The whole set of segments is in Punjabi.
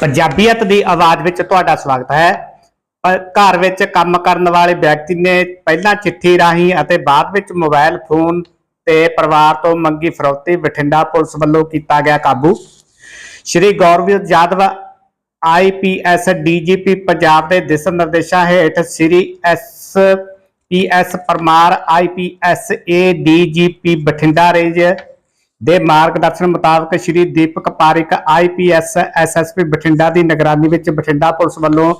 ਪੰਜਾਬੀਅਤ ਦੀ ਆਵਾਜ਼ ਵਿੱਚ ਤੁਹਾਡਾ ਸਵਾਗਤ ਹੈ। ਘਰ ਵਿੱਚ ਕੰਮ ਕਰਨ ਵਾਲੇ ਵਿਅਕਤੀ ਨੇ ਪਹਿਲਾਂ ਚਿੱਠੀ ਰਾਹੀਂ ਅਤੇ ਬਾਅਦ ਵਿੱਚ ਮੋਬਾਈਲ ਫੋਨ ਤੇ ਪਰਿਵਾਰ ਤੋਂ ਮੰਗੀ ਫਰੌਤੀ ਬਠਿੰਡਾ ਪੁਲਿਸ ਵੱਲੋਂ ਕੀਤਾ ਗਿਆ ਕਾਬੂ। ਸ਼੍ਰੀ ਗੌਰਵ ਯਾਦਵ ਆਈਪੀਐਸ ਡੀਜੀਪੀ ਪੰਜਾਬ ਦੇ ਦਿਸ਼ਾ ਨਿਰਦੇਸ਼ਾਂ ਹੇਠ Shri S PS Parmar IPS ADGP Bathinda range ਦੇ ਮਾਰਗਦਰਸ਼ਨ ਮੁਤਾਬਕ ਸ਼੍ਰੀ ਦੀਪਕ ਪਾਰਿਕ ਆਈਪੀਐਸ ਐਸਐਸਪੀ ਬਠਿੰਡਾ ਦੀ ਨਿਗਰਾਨੀ ਵਿੱਚ ਬਠਿੰਡਾ ਪੁਲਿਸ ਵੱਲੋਂ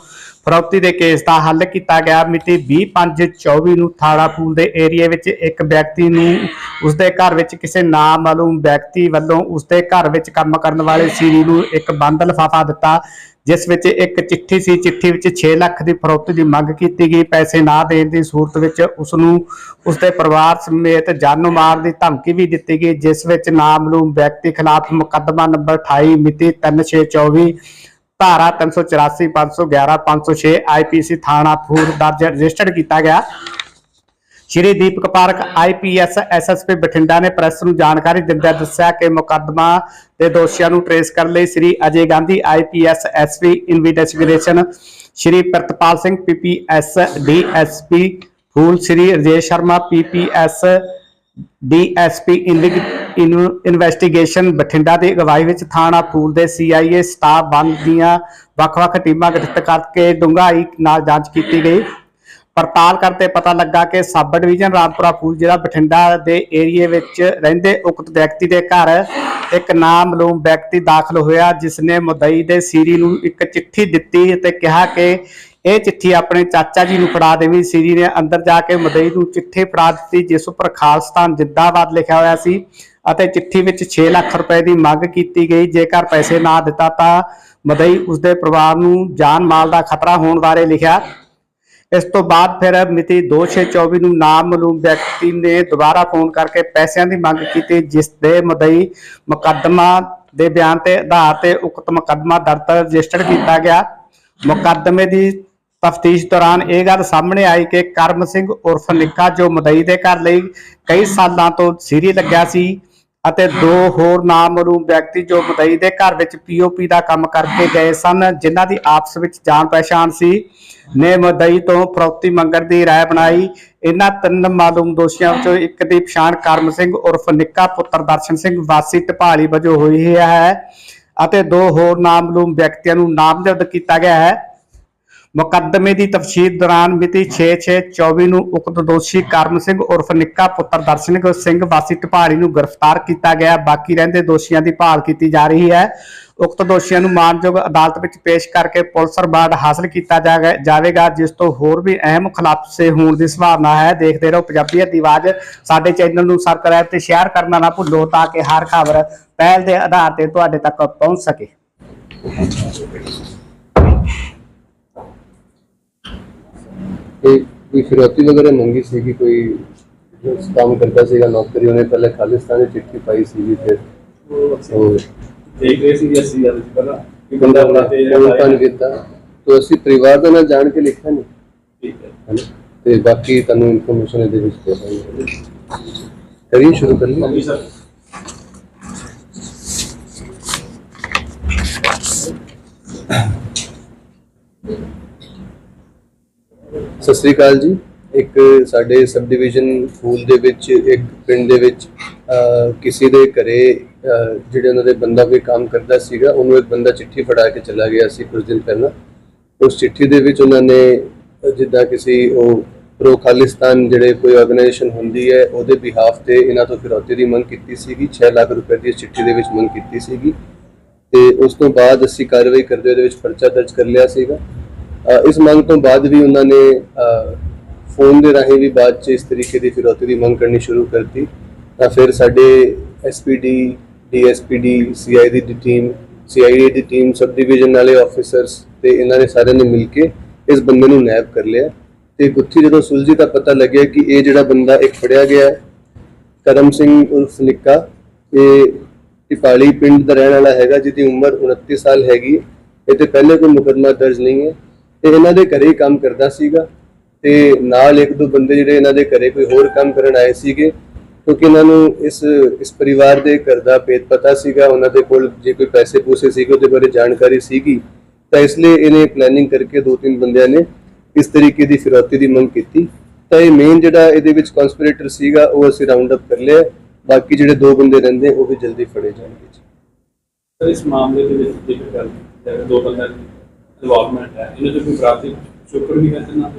ਫਰੌਤੀ ਦੇ ਕੇਸ ਦਾ ਹੱਲ ਕੀਤਾ ਗਿਆ। ਮਿਤੀ 20/5/24 ਨੂੰ ਥਾੜਾ ਫੂਲ ਦੇ ਏਰੀਆ ਵਿੱਚ ਇੱਕ ਵਿਅਕਤੀ ਨੂੰ ਉਸਦੇ ਘਰ ਵਿੱਚ ਕਿਸੇ ਨਾਮਾਲੂਮ ਵਿਅਕਤੀ ਵੱਲੋਂ ਉਸਦੇ ਘਰ ਵਿੱਚ ਕੰਮ ਕਰਨ ਵਾਲੇ ਸੀਰੀ ਨੂੰ ਇੱਕ ਬੰਦ ਲਿਫਾਫਾ ਦਿੱਤਾ ਜਿਸ ਵਿੱਚ ਇੱਕ ਚਿੱਠੀ ਸੀ, ਚਿੱਠੀ ਵਿੱਚ 6 ਲੱਖ ਦੀ ਫਰੌਤੀ ਦੀ ਮੰਗ ਕੀਤੀ ਗਈ, ਪੈਸੇ ਨਾ ਦੇਣ ਦੀ ਸੂਰਤ ਵਿੱਚ ਉਸ ਨੂੰ ਉਸਦੇ ਪਰਿਵਾਰ ਸਮੇਤ ਜਾਨੋਂ ਮਾਰਨ ਦੀ ਧਮਕੀ ਵੀ ਦਿੱਤੀ ਗਈ, ਜਿਸ ਵਿੱਚ ਨਾਮਲੂਮ ਵਿਅਕਤੀ ਖਿਲਾਫ ਮੁਕੱਦਮਾ ਨੰਬਰ 28 ਮਿਤੀ 3624 ਧਾਰਾ 384 511 506 ਆਈਪੀਸੀ ਥਾਣਾ ਫੂਲ ਦਰਜ ਰਜਿਸਟਰਡ ਕੀਤਾ ਗਿਆ। ਸ਼੍ਰੀ ਦੀਪਕ ਪਾਰਕ ਆਈਪੀਐਸ ਐਸਐਸਪੀ ਬਠਿੰਡਾ ਨੇ ਪ੍ਰੈਸ ਨੂੰ ਜਾਣਕਾਰੀ ਦਿੰਦਿਆਂ ਦੱਸਿਆ ਕਿ ਮੁਕੱਦਮਾ ਦੇ ਦੋਸ਼ੀਆਂ ਨੂੰ ਟਰੇਸ ਕਰਨ ਲਈ Shri Ajay Gandhi IPS SP investigation Shri Pratpal Singh PPS DSP Phul Shri Rajesh Sharma PPS DSP investigation Bathinda ਦੀ ਅਗਵਾਈ ਵਿੱਚ ਥਾਣਾ ਫੂਲ ਦੇ ਸੀਆਈਏ ਸਟਾਫ ਬੰਦ ਦੀਆਂ ਵੱਖ-ਵੱਖ ਟੀਮਾਂ ਗਠਿਤ ਕਰਕੇ ਡੂੰਘਾਈ ਨਾਲ ਜਾਂਚ ਕੀਤੀ ਗਈ। ਪੜਤਾਲ ਕਰਤੇ ਪਤਾ ਲੱਗਾ ਕਿ ਸਬ ਡਿਵੀਜ਼ਨ ਰਾਮਪੁਰਾ ਫੂਲ ਜਿਹੜਾ ਬਠਿੰਡਾ ਦੇ ਏਰੀਏ ਵਿੱਚ ਰਹਿੰਦੇ ਉਕਤ ਵਿਅਕਤੀ ਦੇ ਘਰ ਇੱਕ ਨਾਮਲੂਮ ਵਿਅਕਤੀ ਦਾਖਲ ਹੋਇਆ ਜਿਸ ਨੇ ਮੁਦਈ ਦੇ ਸੀਰੀ ਨੂੰ ਇੱਕ ਚਿੱਠੀ ਦਿੱਤੀ ਅਤੇ ਕਿਹਾ ਕਿ ਇਹ ਚਿੱਠੀ ਆਪਣੇ ਚਾਚਾ ਜੀ ਨੂੰ ਫੜਾ ਦੇਵੀ। ਸੀਰੀ ਨੇ ਅੰਦਰ ਜਾ ਕੇ ਮੁਦਈ ਨੂੰ ਚਿੱਠੀ ਫੜਾ ਦਿੱਤੀ, ਜਿਸ ਉੱਪਰ ਖਾਲਸਤਾਨ ਜਿੰਦਾਬਾਦ ਲਿਖਿਆ ਹੋਇਆ ਸੀ ਅਤੇ ਚਿੱਠੀ ਵਿੱਚ 6 ਲੱਖ ਰੁਪਏ ਦੀ ਮੰਗ ਕੀਤੀ ਗਈ। ਜੇਕਰ ਪੈਸੇ ਨਾ ਦਿੱਤਾ ਤਾਂ ਮਦਈ ਉਸਦੇ ਪਰਿਵਾਰ ਨੂੰ ਜਾਨ ਮਾਲ ਦਾ ਖਤਰਾ ਹੋਣ ਬਾਰੇ ਲਿਖਿਆ। ਇਸ ਤੋਂ ਬਾਅਦ ਫਿਰ ਮਿਤੀ 2624 ਨੂੰ ਨਾਮਲੂਮ ਵਿਅਕਤੀ ਨੇ ਦੁਬਾਰਾ ਫੋਨ ਕਰਕੇ ਪੈਸਿਆਂ ਦੀ ਮੰਗ ਕੀਤੀ, ਜਿਸ ਦੇ ਮੁਦਈ ਮੁਕੱਦਮਾ ਦੇ ਬਿਆਨ ਤੇ ਆਧਾਰ ਤੇ ਉਕਤ ਮੁਕੱਦਮਾ ਦਰਜ ਰਜਿਸਟਰ ਕੀਤਾ ਗਿਆ। ਮੁਕੱਦਮੇ ਦੀ ਤਫਤੀਸ਼ ਦੌਰਾਨ ਇਹ ਗੱਲ ਸਾਹਮਣੇ ਆਈ ਕਿ ਕਰਮ ਸਿੰਘ ਉਰਫ ਨਿੱਕਾ ਜੋ ਮਦਈ ਦੇ ਘਰ ਲਈ ਕਈ ਸਾਲਾਂ ਤੋਂ ਸੀਰੀ ਲੱਗਿਆ ਸੀ ਅਤੇ ਦੋ ਹੋਰ ਨਾਮਲੂਮ ਵਿਅਕਤੀ ਜੋ ਮਦਈ ਦੇ ਘਰ ਵਿੱਚ ਪੀਓਪੀ ਦਾ ਕੰਮ ਕਰਕੇ ਗਏ ਸਨ, ਜਿਨ੍ਹਾਂ ਦੀ ਆਪਸ ਵਿੱਚ ਜਾਣ ਪਛਾਣ ਸੀ, ਨੇ ਮਦਈ ਤੋਂ ਫਰੌਤੀ ਮੰਗਣ ਦੀ ਰਾਏ ਬਣਾਈ। ਇਹਨਾਂ ਤਿੰਨ ਮਾਲੂਮ ਦੋਸ਼ੀਆਂ ਵਿੱਚੋਂ ਇੱਕ ਦੀ ਪਛਾਣ ਕਰਮ ਸਿੰਘ ਉਰਫ ਨਿੱਕਾ ਪੁੱਤਰ ਦਰਸ਼ਨ ਸਿੰਘ ਵਾਸੀ ਢਪਾਲੀ ਵਜੋਂ ਹੋਈ ਹੈ। ਅਤੇ ਦੋ ਹੋਰ ਨਾਮਲੂਮ ਵਿਅਕਤੀਆਂ ਨੂੰ ਨਾਮਜ਼ਦ ਕੀਤਾ ਗਿਆ ਹੈ। ਮੁਕੱਦਮੇ ਦੀ ਤਫਸੀਲ ਦੌਰਾਨ ਮਿਤੀ 6/6/24 ਨੂੰ ਉਕਤ ਦੋਸ਼ੀ ਕਰਮ ਸਿੰਘ ਉਰਫ ਨਿੱਕਾ ਪੁੱਤਰ ਦਰਸ਼ਨ ਸਿੰਘ ਵਾਸੀ ਢਪਾੜੀ ਨੂੰ ਗ੍ਰਿਫਤਾਰ ਕੀਤਾ ਗਿਆ। ਬਾਕੀ ਰਹਿੰਦੇ ਦੋਸ਼ੀਆਂ ਦੀ ਭਾਲ ਕੀਤੀ ਜਾ ਰਹੀ ਹੈ। ਉਕਤ ਦੋਸ਼ੀਆਂ ਨੂੰ ਮਾਨਯੋਗ ਅਦਾਲਤ ਵਿੱਚ ਪੇਸ਼ ਕਰਕੇ ਪੁਲਿਸ ਰਿਮਾਂਡ ਹਾਸਲ ਕੀਤਾ ਜਾਗਾ- ਜਾਵੇਗਾ, ਜਿਸ ਤੋਂ ਹੋਰ ਵੀ ਅਹਿਮ ਖੁਲਾਸੇ ਹੋਣ ਦੀ ਸੰਭਾਵਨਾ ਹੈ। ਦੇਖਦੇ ਰਹੋ ਪੰਜਾਬੀਅਤ ਦੀ ਆਵਾਜ਼ ਸਾਡੇ ਚੈਨਲ ਨੂੰ ਸਬਸਕ੍ਰਾਈਬ ਤੇ ਸ਼ੇਅਰ ਕਰਨਾ ਨਾ ਭੁੱਲੋ, ਤਾਂ ਕਿ ਹਰ ਖਬਰ ਪਹਿਲ ਦੇ ਆਧਾਰ ਤੇ ਤੁਹਾਡੇ ਤੱਕ ਪਹੁੰਚ ਸਕੇ। ਤੇ ਕੋਈ ਫਿਰੌਤੀ ਵਗੈरह ਮੰਗੀ ਸੀ ਕਿ ਕੋਈ ਜੋ ਕੰਮ ਕਰਦਾ ਸੀਗਾ ਨੌਕਰੀ ਉਹਨੇ ਪਹਿਲੇ ਖਾਲਿਸਤਾਨ ਦੀ ਚਿੱਠੀ ਪਾਈ ਸੀ ਫਿਰ। ਉਹ ਦੇਖ ਰਹੇ ਸੀ ਅਸੀਂ ਜਦ ਪਹਿਲਾਂ ਕਿ ਬੰਦਾ ਆਪਣਾ ਤੇ ਨਹੀਂ ਕੀਤਾ। ਤਾਂ ਅਸੀਂ ਪਰਿਵਾਰ ਦਾ ਨਾਲ ਜਾਣ ਕੇ ਲਿਖਿਆ ਨਹੀਂ ਠੀਕ ਹੈ। ਤੇ ਬਾਕੀ ਤੁਹਾਨੂੰ ਇਨਫੋਰਮੇਸ਼ਨ ਇਹਦੇ ਵਿੱਚ ਦੇ ਦਾਂਗੇ। ਕਰੀਏ ਸ਼ੁਰੂ ਕਰ ਹਾਂਜੀ ਸਰ। ਸਤਿ ਸ੍ਰੀ ਅਕਾਲ ਜੀ। ਇੱਕ ਸਾਡੇ ਸਬ ਡਿਵੀਜ਼ਨ ਫੂਲ ਦੇ ਵਿੱਚ ਇੱਕ ਪਿੰਡ ਦੇ ਵਿੱਚ ਕਿਸੇ ਦੇ ਘਰੇ ਜਿਹੜੇ ਉਹਨਾਂ ਦੇ ਬੰਦਾ ਕੋਈ ਕੰਮ ਕਰਦਾ ਸੀਗਾ ਉਹਨੂੰ ਇੱਕ ਬੰਦਾ ਚਿੱਠੀ ਫੜਾ ਕੇ ਚਲਾ ਗਿਆ ਸੀ ਕੁਝ ਦਿਨ ਪਹਿਲਾਂ। ਉਸ ਚਿੱਠੀ ਦੇ ਵਿੱਚ ਉਹਨਾਂ ਨੇ ਅਹ, ਜਿੱਦਾਂ ਕਿਸੇ ਉਹ ਪ੍ਰੋ ਖਾਲਿਸਤਾਨ ਜਿਹੜੇ ਕੋਈ ਆਰਗੇਨਾਈਜੇਸ਼ਨ ਹੁੰਦੀ ਹੈ ਉਹਦੇ ਬਿਹਾਫ ਤੇ ਇਹਨਾਂ ਤੋਂ ਫਿਰੌਤੀ ਦੀ ਮੰਗ ਕੀਤੀ ਸੀਗੀ 6 ਲੱਖ ਰੁਪਏ ਦੀ ਇਸ ਚਿੱਠੀ ਦੇ ਵਿੱਚ ਮੰਗ ਕੀਤੀ ਸੀਗੀ। ਤੇ ਉਸ ਤੋਂ ਬਾਅਦ ਅਸੀਂ ਕਾਰਵਾਈ ਕਰਦੇ ਉਹਦੇ ਵਿੱਚ ਪਰਚਾ ਦਰਜ ਕਰ ਲਿਆ ਸੀਗਾ। ਇਸ ਮੰਗ ਤੋਂ ਬਾਅਦ ਵੀ ਉਹਨਾਂ ਨੇ ਫੋਨ ਦੇ ਰਾਹੀਂ ਵੀ ਬਾਅਦ ਚ ਇਸ ਤਰੀਕੇ ਦੀ ਫਿਰੌਤੀ ਦੀ ਮੰਗ ਕਰਨੀ ਸ਼ੁਰੂ ਕਰਤੀ। ਤਾਂ ਫਿਰ ਸਾਡੇ ਐਸਪੀਡੀ ਡੀਐਸਪੀਡੀ ਸੀਆਈਡੀ ਦੀ ਟੀਮ ਸੀਆਈਡੀ ਦੀ ਟੀਮ ਸਬ ਡਿਵੀਜ਼ਨ ਵਾਲੇ ਆਫੀਸਰਸ ਤੇ ਇਹਨਾਂ ਨੇ ਸਾਰਿਆਂ ਨੇ ਮਿਲ ਕੇ ਇਸ ਬੰਦੇ ਨੂੰ ਨੈਬ ਕਰ ਲਿਆ। ਤੇ ਗੁੱਥੀ ਜਦੋਂ ਸੁਲਝੀ ਤਾਂ ਪਤਾ ਲੱਗਿਆ ਕਿ ਇਹ ਜਿਹੜਾ ਬੰਦਾ ਇੱਕ ਫੜਿਆ ਗਿਆ ਹੈ, ਕਰਮ ਸਿੰਘ ਉਰਫ ਨਿੱਕਾ, ਇਹ ਟਿਪਾਲੀ ਪਿੰਡ ਦਾ ਰਹਿਣ ਵਾਲਾ ਹੈਗਾ, ਜਿਹਦੀ ਉਮਰ 29 ਸਾਲ ਹੈਗੀ ਇਹ ਤੇ ਪਹਿਲੇ ਕੋਈ ਮੁਕੱਦਮਾ ਦਰਜ ਨਹੀਂ ਹੈ। ਤੇ ਇਹਨਾਂ ਦੇ ਘਰੇ ਕੰਮ ਕਰਦਾ ਸੀਗਾ ਤੇ ਨਾਲ ਇੱਕ ਦੋ ਬੰਦੇ ਜਿਹੜੇ ਇਹਨਾਂ ਦੇ ਘਰੇ ਕੋਈ ਹੋਰ ਕੰਮ ਕਰਨ ਆਏ ਸੀਗੇ, ਕਿਉਂਕਿ ਇਹਨਾਂ ਨੂੰ ਇਸ ਇਸ ਪਰਿਵਾਰ ਦੇ ਘਰ ਦਾ ਭੇਤ ਪਤਾ ਸੀਗਾ, ਉਹਨਾਂ ਦੇ ਕੋਲ ਜੇ ਕੋਈ ਪੈਸੇ ਪੂਸੇ ਸੀਗੇ ਉਹਦੇ ਬਾਰੇ ਜਾਣਕਾਰੀ ਸੀਗੀ, ਤਾਂ ਇਸ ਲਈ ਇਹਨੇ ਪਲੈਨਿੰਗ ਕਰਕੇ ਦੋ ਤਿੰਨ ਬੰਦਿਆਂ ਨੇ ਇਸ ਤਰੀਕੇ ਦੀ ਫਿਰੌਤੀ ਦੀ ਮੰਗ ਕੀਤੀ। ਤਾਂ ਇਹ ਮੇਨ ਜਿਹੜਾ ਇਹਦੇ ਵਿੱਚ ਕਨਸਪੀਰੇਟਰ ਸੀਗਾ, ਉਹ ਅਸੀਂ ਰਾਉਂਡ ਅਪ ਕਰ ਲਿਆ, ਬਾਕੀ ਜਿਹੜੇ ਦੋ ਬੰਦੇ ਰਹਿੰਦੇ ਉਹ ਵੀ ਜਲਦੀ ਫੜੇ ਜਾਣਗੇ ਜੀ। ਸਰ, ਇਸ ਮਾਮਲੇ ਦੇ ਵਿੱਚ ਜੇਕਰ ਗੱਲ ਦੋ ਬੰਦਿਆਂ ਇਨਵੋਲਵਮੈਂਟ ਹੈ। ਇਹਨਾਂ ਦੇ ਕੋਈ ਪ੍ਰਾਪਤੀ ਸ਼ੁਕਰ ਵੀ ਹੈ ਤੇ। ਨਾ।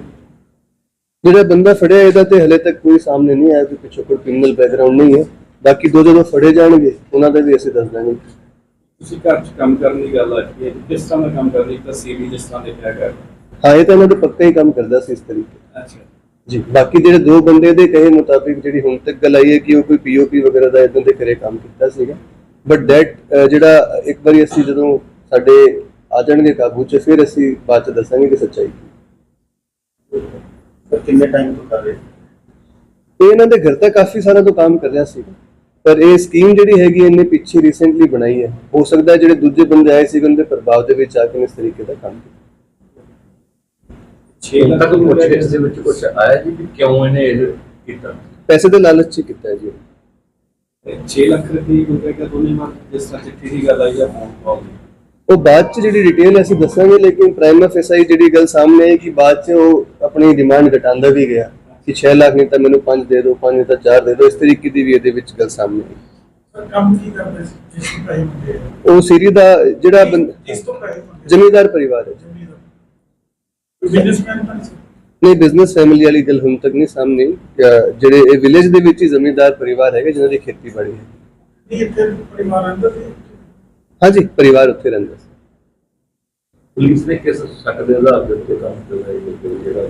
ਜਿਹੜਾ ਬੰਦਾ ਫੜਿਆ ਇਹਦਾ ਤੇ ਹਲੇ ਤੱਕ ਕੋਈ ਸਾਹਮਣੇ ਨਹੀਂ ਆਇਆ ਕਿ ਪਿੱਛੋਂ ਕੋਈ ਕ੍ਰਿਮੀਨਲ ਬੈਕਗ੍ਰਾਉਂਡ ਨਹੀਂ ਹੈ। ਬਾਕੀ ਦੋ ਜਦੋਂ ਫੜੇ ਜਾਣਗੇ ਉਹਨਾਂ ਦਾ ਵੀ ਅਸੀਂ ਦੱਸ ਦਾਂਗੇ। ਤੁਸੀਂ ਘਰ 'ਚ ਕੰਮ ਕਰਨ ਦੀ ਗੱਲ ਆਈ ਹੈ ਕਿਸ ਤਰ੍ਹਾਂ ਦਾ ਕੰਮ ਕਰਦੇ ਇੱਕ ਤਾਂ ਸੀਵੀ ਜਿਸ ਤਰ੍ਹਾਂ ਦੇਖਿਆ ਕਰ ਹਾਂ ਇਹ ਤਾਂ ਇਹਨਾਂ ਦੇ ਪੱਕਾ ਹੀ ਕੰਮ ਕਰਦਾ ਸੀ ਇਸ ਤਰੀਕੇ ਅੱਛਾ। ਜੀ ਬਾਕੀ ਜਿਹੜੇ ਦੋ ਬੰਦੇ ਦੇ ਕਹੇ ਮੁਤਾਬਿਕ ਜਿਹੜੀ ਹੁਣ ਤੱਕ ਗੱਲ ਆਈ ਹੈ ਕਿ ਉਹ ਕੋਈ ਪੀਓਪੀ ਵਗੈਰਾ ਦਾ ਇਦਾਂ ਦੇ ਘਰੇ ਕੰਮ ਕੀਤਾ ਸੀਗਾ। ਬਟ ਦੈਟ ਜਿਹੜਾ ਇੱਕ ਵਾਰੀ ਅਸੀਂ ਜਦੋਂ ਸਾਡੇ ਆ ਜਾਣਗੇ ਕਾਬੂ 'ਚ ਫਿਰ ਅਸੀਂ ਬਾਅਦ 'ਚ ਦੱਸਾਂਗੇ ਕਿ ਸੱਚਾਈ ਕੀ ਸਰ ਕਿੰਨੇ ਟਾਈਮ ਤੋਂ ਕਰ ਰਹੇ? ਇਹ ਇਹਨਾਂ ਦੇ ਘਰ ਤਾਂ ਕਾਫੀ ਸਾਰਾ ਤੋਂ ਕੰਮ ਕਰ ਰਿਹਾ ਸੀ। ਪਰ ਇਹ ਸਕੀਮ ਜਿਹੜੀ ਹੈਗੀ ਇਹਨੇ ਪਿੱਛੇ ਰੀਸੈਂਟਲੀ ਬਣਾਈ ਹੈ। ਹੋ ਸਕਦਾ ਹੈ ਜਿਹੜੇ ਦੂਜੇ ਬੰਦੇ ਆਏ ਸੀ ਉਹਦੇ ਪ੍ਰਭਾਵ ਦੇ ਵਿੱਚ ਆ ਕੇ ਇਸ ਤਰੀਕੇ ਦਾ ਕੰਮ ਕੀਤਾ। 6 ਹੁਣ ਲੱਖ ਰੁਪਏ ਪੁੱਛ। ਦੇ ਵਿੱਚ ਕੁਝ ਆਇਆ ਜੀ ਕਿ ਕਿਉਂ ਇਹਨੇ ਇਹ ਕੀਤਾ? ਪੈਸੇ ਦੇ ਲਾਲਚ 'ਚ ਹੀ ਕੀਤਾ ਹੈ ਜੀ 6 ਲੱਖ ਰੁਪਏ ਰੁਪਏ ਦਾ ਦੋਨੇ ਮਾਰ ਜਿਸ ਤਰ੍ਹਾਂ ਚਿੱਠੀ ਦੀ ਗੱਲ ਆਈ ਹੈ ਫੋਨ ਕਾਲ ਦੀ। ਉਹ ਬਾਅਦ ਚ ਜਿਹੜੀ ਡਿਟੇਲ ਅਸੀਂ ਦੱਸਾਂਗੇ ਲੇਕਿਨ ਪ੍ਰਾਈਮ ਐਫਐਸਆਈ ਜਿਹੜੀ ਗੱਲ ਸਾਹਮਣੇ ਆਈ ਕਿ ਬਾਅਦ ਚ ਉਹ ਆਪਣੀ ਡਿਮਾਂਡ ਘਟਾਉਂਦਾ ਵੀ ਗਿਆ ਕਿ 6 ਲੱਖ ਨਹੀਂ ਤਾਂ ਮੈਨੂੰ 5 ਦੇ ਦਿਓ 5 ਨਹੀਂ ਤਾਂ 4 ਦੇ ਦਿਓ ਇਸ ਤਰੀਕੇ ਦੀ ਵੀ ਇਹਦੇ ਵਿੱਚ ਗੱਲ ਸਾਹਮਣੇ ਆਈ। ਕੰਮ ਕੀ ਕਰਦੇ ਸੀ? ਜਿਸ? ਉਹ ਸੀਰੀ ਦਾ ਜਿਹੜਾ ਤੋਂ ਜ਼ਮੀਂਦਾਰ ਪਰਿਵਾਰ ਹੈ ਬਿਜ਼ਨਸਮੈਨ ਨਹੀਂ ਬਿਜ਼ਨਸ ਫੈਮਿਲੀ ਵਾਲੀ ਗੱਲ ਹੁਣ ਤੱਕ ਨਹੀਂ ਸਾਹਮਣੇ ਜਿਹੜੇ ਇਹ ਵਿਲੇਜ ਦੇ ਵਿੱਚ ਹੀ ਜ਼ਮੀਂਦਾਰ ਪਰਿਵਾਰ ਹੈਗੇ ਜਿਨ੍ਹਾਂ ਦੀ ਖੇਤੀਬਾੜੀ ਹੈ। ਨਹੀਂ ਇੱਥੇ ਪਰਿਵਾਰ ਸੀ? ਹਾਂਜੀ। ਪਰਿਵਾਰ ਉੱਥੇ ਰਹਿੰਦਾ ਸੀ। ਪੁਲਿਸ ਨੇ ਕਿਸ ਸ਼ੱਕ ਦੇ ਆਧਾਰ ਦੇ ਉੱਤੇ ਕੰਮ ਚਲਾਇਆ ਜਿਹੜਾ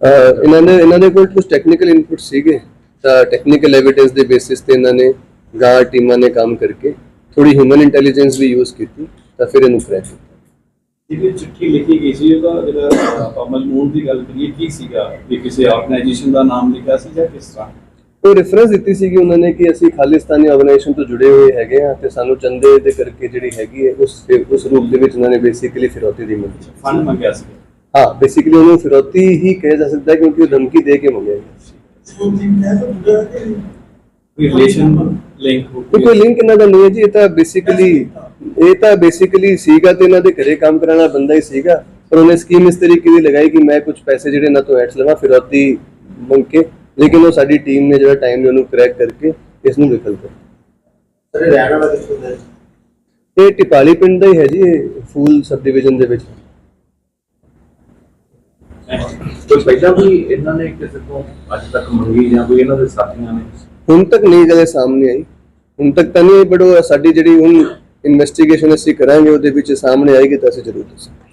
ਅਹ ਇਹਨਾਂ ਦੇ ਇਹਨਾਂ ਦੇ ਕੋਲ ਕੁਝ ਟੈਕਨੀਕਲ ਇਨਪੁਟ ਸੀਗੇ। ਤਾਂ ਟੈਕਨੀਕਲ ਐਵੀਡੈਂਸ ਦੇ ਬੇਸਿਸ ਤੇ ਇਹਨਾਂ ਨੇ ਗਾਂ ਟੀਮਾਂ ਨੇ ਕੰਮ ਕਰਕੇ ਥੋੜੀ ਹਿਊਮਨ ਇੰਟੈਲੀਜੈਂਸ ਵੀ ਯੂਜ਼ ਕੀਤੀ ਤਾਂ ਫਿਰ ਇਹਨੂੰ ਕਰੈਕ ਕੀਤਾ ਜਿਹਦੀ ਚਿੱਠੀ ਲਿਖੀ ਗਈ ਸੀ ਉਹਦਾ ਜਿਹੜਾ ਆਪਾਂ ਮਜ਼ਮੂਨ ਦੀ ਗੱਲ ਕਰੀਏ ਕੀ ਸੀਗਾ? ਵੀ ਕਿਸੇ ਆਰਗੇਨਾਈਜੇਸ਼ਨ ਦਾ ਨਾਮ ਲਿਖਿਆ ਸੀ ਜਾਂ ਕਿਸ ਤਰ੍ਹਾਂ? ਉਹ ਰੈਫਰੈਂਸ ਦਿੱਤੀ ਸੀਗੀ ਉਹਨਾਂ ਨੇ ਕਿ ਅਸੀਂ ਖਾਲਿਸਤਾਨੀ ਆਰਗੇਨਾਈਜੇਸ਼ਨ ਤੋਂ ਜੁੜੇ ਹੋਏ ਹੈਗੇ ਆ ਤੇ ਸਾਨੂੰ ਚੰਦੇ ਦੇ ਕਰਕੇ ਜਿਹੜੀ ਹੈਗੀ ਹੈ ਉਸ ਉਸ ਰੂਪ ਦੇ ਵਿੱਚ ਉਹਨਾਂ ਨੇ ਬੇਸਿਕਲੀ ਫਿਰੌਤੀ ਦੀ ਮੰਗੀ ਫੰਡ ਮੰਗਿਆ ਸੀ। ਹਾਂ ਬੇਸਿਕਲੀ ਉਹਨੂੰ ਫਿਰੌਤੀ ਹੀ ਕਿਹਾ ਜਾ ਸਕਦਾ ਕਿਉਂਕਿ ਉਹ ਧਮਕੀ ਦੇ ਕੇ ਮੰਗਿਆ ਕੋਈ ਰਿਲੇਸ਼ਨ ਲਿੰਕ ਕੋਈ ਲਿੰਕ ਇਹਨਾਂ ਦਾ ਨਹੀਂ ਹੈ ਜੀ ਇਹ ਤਾਂ ਬੇਸਿਕਲੀ ਇਹ ਤਾਂ ਬੇਸਿਕਲੀ ਸੀਗਾ ਤੇ ਇਹਨਾਂ ਦੇ ਘਰੇ ਕੰਮ ਕਰਾਉਣ ਵਾਲਾ ਬੰਦਾ ਹੀ ਸੀਗਾ ਪਰ ਉਹਨੇ ਸਕੀਮ ਇਸ ਤਰੀਕੇ ਦੀ ਲਗਾਈ ਕਿ ਮੈਂ ਕੁਝ ਪੈਸੇ ਜਿਹੜੇ ਇਹਨਾਂ ਤੋਂ ਐਡਸ ਲਵਾਂ ਫਿਰੌਤੀ ਮੰਗ ਕੇ ਲੇਕਿਨ ਉਹ ਸਾਡੀ ਟੀਮ ਨੇ ਜਿਹੜਾ ਟਾਈਮ ਨੇ ਉਹਨੂੰ ਕਰੈਕ ਕਰਕੇ ਇਸ ਨੂੰ ਵਿਫਲ ਕਰ ਸਰ ਇਹ ਰਹਿਣ ਵਾਲਾ ਕਿੱਥੋਂ ਦਾ ਹੈ? ਇਹ ਟਿਪਾਲੀ ਪਿੰਡ ਦਾ ਹੀ ਹੈ ਜੀ ਇਹ ਫੂਲ ਸਬ ਡਿਵੀਜ਼ਨ ਦੇ ਵਿੱਚ। ਕੋਈ ਪਹਿਲਾਂ ਵੀ ਇਹਨਾਂ ਨੇ ਕਿਸੇ ਤੋਂ ਅੱਜ ਤੱਕ ਮੰਗੀ ਜਾਂ ਕੋਈ ਇਹਨਾਂ ਦੇ ਸਾਥੀਆਂ ਨੇ? ਹੁਣ ਤੱਕ ਨਹੀਂ ਗੱਲ ਸਾਹਮਣੇ ਆਈ। ਹੁਣ ਤੱਕ ਤਾਂ ਨਹੀਂ ਬਟ ਉਹ ਸਾਡੀ ਜਿਹੜੀ ਹੁਣ ਇਨਵੈਸਟੀਗੇਸ਼ਨ ਅਸੀਂ ਕਰਾਂਗੇ ਉਹਦੇ ਵਿੱਚ ਸਾਹਮਣੇ ਆਏਗੀ ਤਾਂ ਅਸੀਂ ਜ਼ਰੂਰ ਦੱਸਾਂਗੇ।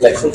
ਇਲੈਕਸ਼ਨ